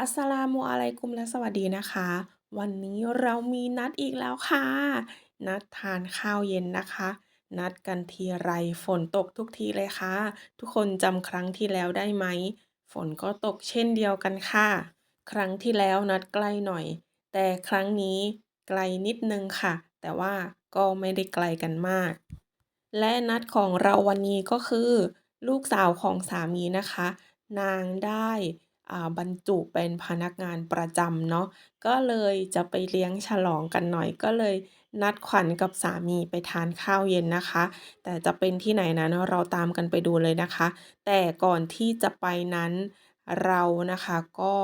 อัสสลามุอะลัยกุมและสวัสดีนะคะ วันนี้เรามีนัดอีกแล้วค่ะ นัดทานข้าวเย็นนะคะ นัดกันทีไรฝนตกทุกทีเลยค่ะ ทุกคนจำครั้งที่แล้วได้ไหม ฝนก็ตกเช่นเดียวกันค่ะ ครั้งที่แล้วนัดใกล้หน่อย แต่ครั้งนี้ไกลนิดนึงค่ะ แต่ว่าก็ไม่ได้ไกลกันมาก และนัดของเราวันนี้ก็คือ ลูกสาวของสามีนะคะ นางได้ อ่าบรรจุเป็นพนักงานประจำเนาะ ก็เลยจะไปเลี้ยงฉลองกันหน่อย ก็เลยนัดขวัญกับสามีไปทานข้าวเย็นนะคะ แต่จะเป็นที่ไหนนั้นเราตามกันไปดูเลยนะคะ แต่ก่อนที่จะไปนั้นเรานะคะก็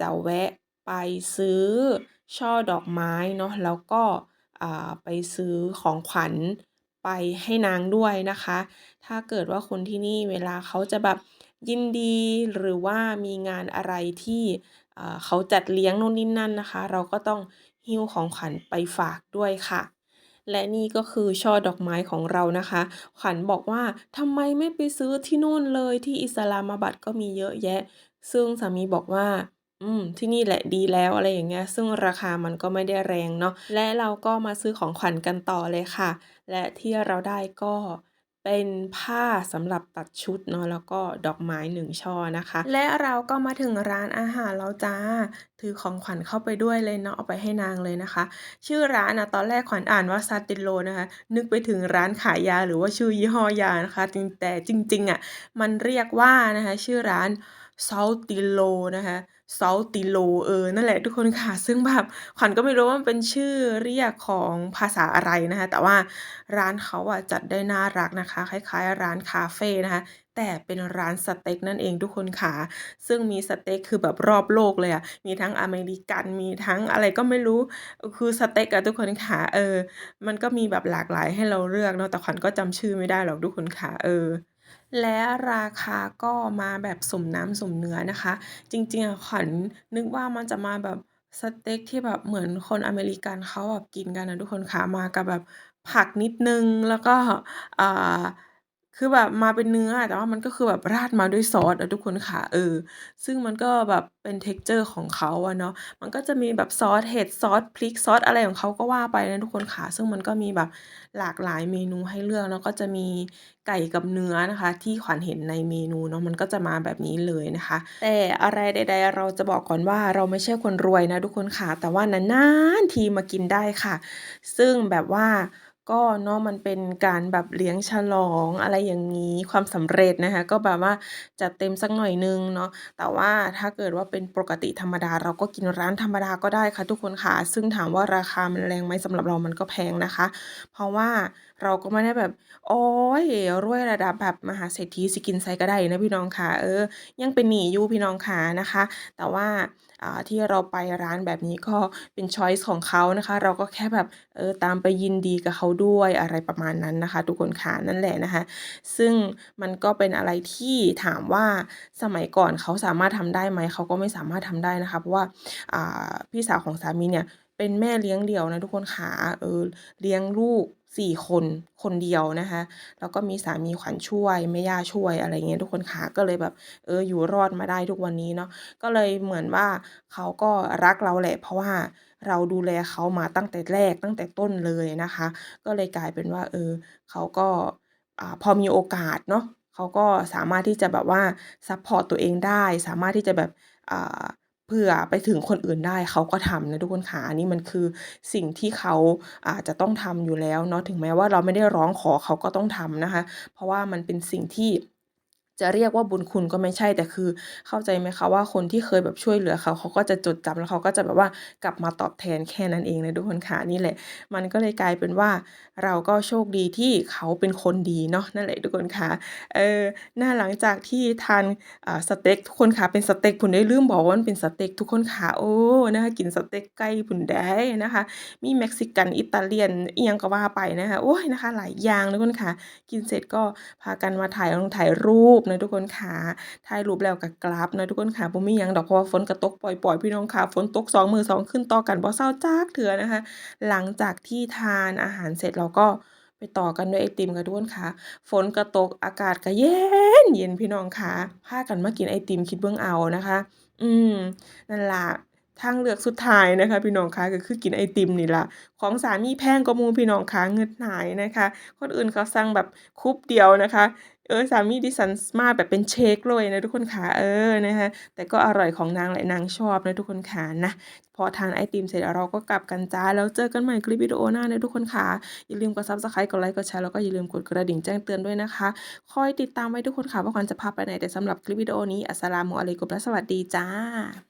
จะแวะไปซื้อช่อดอกไม้เนาะ แล้วก็ อ่า ไปซื้อของขวัญไปให้นางด้วยนะคะ ถ้าเกิดว่าคนที่นี่เวลาเขาจะแบบ ยินดีหรือว่ามีงานอะไรที่เขาจัดเลี้ยงนู่นนี่นั่นนะคะ เราก็ต้องหิ้วของขวัญไปฝากด้วยค่ะ และนี่ก็คือช่อดอกไม้ของเรานะคะ ขวัญบอกว่าทำไมไม่ไปซื้อที่นู่นเลยที่อิสลามบัดก็มีเยอะแยะ ซึ่งสามีบอกว่าอืมที่นี่แหละดีแล้วอะไรอย่างเงี้ย ซึ่งราคามันก็ไม่ได้แรงเนาะและเราก็มาซื้อของขวัญกันต่อเลยค่ะ และที่เราได้ก็ เป็นผ้าสำหรับตัดชุดเนาะแล้วก็ดอกไม้1ช่อนะคะ และเราก็มาถึงร้านอาหารแล้วจ้า ถือของขวัญเข้าไปด้วยเลยเนาะเอาไปให้นางเลยนะคะ ชื่อร้านนะตอนแรกขวัญอ่านว่าซาติโลนะคะ นึกไปถึงร้านขายยาหรือว่าชื่อยี่ห้อยานะคะแต่จริงๆอะมันเรียกว่านะคะ ชื่อร้าน Soutilo นะคะ Soutilo เออ นั่นแหละทุกคนค่ะ ซึ่งแบบขวัญก็ไม่รู้ว่ามันเป็นชื่อเรียกของภาษาอะไรนะคะ แต่ว่าร้านเขาอะจัดได้น่ารักนะคะ คล้ายๆ ร้านคาเฟ่นะคะ แต่เป็นร้านสเต็กนั่นเองทุกคนค่ะ ซึ่งมีสเต็กคือแบบรอบโลกเลยอะมีทั้งอเมริกันมีทั้งอะไรก็ไม่รู้ คือสเต็กอะทุกคนค่ะ เออ มันก็มีแบบหลากหลายให้เราเลือกเนาะ แต่ขวัญก็จำชื่อไม่ได้หรอกทุกคนค่ะ เออ และราคาก็มาแบบสมน้ำสมเนื้อนะคะ จริงๆอะขวัญนึกว่ามันจะมาแบบสเต็กที่แบบเหมือนคนอเมริกันเขาแบบกินกันนะทุกคนคะมากับแบบผักนิดนึงแล้วก็ อ่า คือแบบมาเป็นเนื้ออะ แต่ว่ามันก็คือแบบราดมาด้วยซอสอะทุกคนค่ะ เออ ซึ่งมันก็แบบเป็น texture ของเขาอะเนาะ มันก็จะมีแบบซอสเห็ด ซอสพริก ซอสอะไรของเขาก็ว่าไปนะทุกคนค่ะ ซึ่งมันก็มีแบบหลากหลายเมนูให้เลือกเนาะก็จะมีไก่กับเนื้อนะคะ ที่ขวัญเห็นในเมนูเนาะ มันก็จะมาแบบนี้เลยนะคะ แต่อะไรใด ๆ เราจะบอกก่อนว่าเราไม่ใช่คนรวยนะทุกคนค่ะ แต่ว่านานๆทีมากินได้ค่ะ ซึ่งแบบว่า ก็เนาะมันเป็นการแบบเลี้ยงฉลอง อะไรอย่างงี้ ความสำเร็จนะคะ ก็แบบว่าจัดเต็มสักหน่อยหนึ่งเนาะ แต่ว่าถ้าเกิดว่าเป็นปกติธรรมดา เราก็กินร้านธรรมดาก็ได้ค่ะทุกคนค่ะ ซึ่งถามว่าราคามันแรงไหมสำหรับเรามันก็แพงนะคะ เพราะว่าเราก็ไม่ได้แบบ โอ๊ยรวยระดับแบบมหาเศรษฐีสิกินไสก็ได้นะพี่น้องค่ะ เออ ยังเป็นหนี้อยู่พี่น้องขานะคะ แต่ว่า ที่เราไปร้านแบบนี้ก็เป็นชอยซ์ของเขานะคะ เราก็แค่แบบเออตามไปยินดีกับเขาด้วยอะไรประมาณนั้นนะคะ ทุกคนค่ะนั่นแหละนะคะ ซึ่งมันก็เป็นอะไรที่ถามว่าสมัยก่อนเขาสามารถทำได้ไหมเขาก็ไม่สามารถทำได้นะคะเพราะว่าอ่าพี่สาวของสามีเนี่ยเป็นแม่เลี้ยงเดี่ยวนะทุกคนขาเออเลี้ยงลูก 4คนคนเดียวนะคะ แล้วก็มีสามีขวัญช่วยแม่ย่าช่วยอะไรเงี้ยทุกคนขาก็เลยแบบเอออยู่รอดมาได้ทุกวันนี้เนาะก็เลยเหมือนว่าเขาก็รักเราแหละ เพราะว่าเราดูแลเขามาตั้งแต่แรกตั้งแต่ต้นเลยนะคะ ก็เลยกลายเป็นว่า เออเขาก็พอมีโอกาสเนาะเขาก็สามารถที่จะแบบว่าซัปพอร์ตตัวเองได้ สามารถที่จะแบบ เผื่อไปถึงคนอื่นได้เขาก็ทำนะทุกคนขาอันนี้มันคือสิ่งที่เขาอ่าจะต้องทำอยู่แล้วเนาะถึงแม้ว่าเราไม่ได้ร้องขอเขาก็ต้องทำนะคะ เพราะว่ามันเป็นสิ่งที่ จะเรียกว่าบุญคุณก็ไม่ใช่แต่คือ เข้าใจไหมคะว่าคนที่เคยแบบช่วยเหลือเขาเขาก็จะจดจำแล้วเขาก็จะแบบว่ากลับมาตอบแทนแค่นั้นเองนะทุกคนค่ะนี่แหละ มันก็เลยกลายเป็นว่าเราก็โชคดีที่เขาเป็นคนดีเนาะนั่นแหละทุกคนค่ะเออหน่าหลังจากที่ทานสเต็กทุกคนค่ะเป็นสเต็กพู้นเด้ลืมบอกว่ามันเป็นสเต็กทุกคนค่ะโอ้นะคะกินสเต็กไก่พู้นได้นะคะ มีเม็กซิกันอิตาเลียนเอิหยังก็ว่าไปนะคะโอ๊ยนะคะหลายอย่างทุกคนค่ะ กินเสร็จก็พากันมาถ่ายรงถ่ายรูปนะทุกคนค่ะถ่ายรูปแล้วก็กลับนะทุกคนค่ะบ่มีหยังดอกเพราะว่าฝนก็ตกปล่อยๆพี่น้องค่ะ ฝนตก2มื้อ2คืนต่อกันบ่เซาจักเทื่อนะคะ หลังจากที่ทานอาหารเสร็จเราก็ไปต่อกันด้วยไอติมค่ะทุกคนค่ะ ฝนก็ตกอากาศก็เย็นเย็นพี่น้องค่ะพากันมากินไอติมคิดเบิ่งเอานะคะ อืมนั่นละทางเลือกสุดท้ายนะคะ พี่น้องคะก็คือกินไอติมนี่ละของสามีแพงกว่ามูพี่น้องคะเงินหายนะคะ คนอื่นเขาสั่งแบบคุปเดียวนะคะ เออสามีดิฉันสมาแบบเป็นเชคเลยนะทุกคนขาเออนะคะแต่ก็อร่อยของนางแหละนางชอบนะทุกคนขานะพอทานไอติมเสร็จเราก็กลับกันจ้ะแล้วเจอกันใหม่คลิปวิดีโอหน้านะทุกคนขาอย่าลืมกด Subscribe กดไลก์กดแชร์แล้วก็อย่าลืมกดกระดิ่งแจ้งเตือนด้วยนะคะคอยติดตามไว้ทุกคนค่ะว่าขวัญจะพาไปไหนแต่สำหรับคลิปวิดีโอนี้อัสสลามุอะลัยกุมและสวัสดีจ้ะ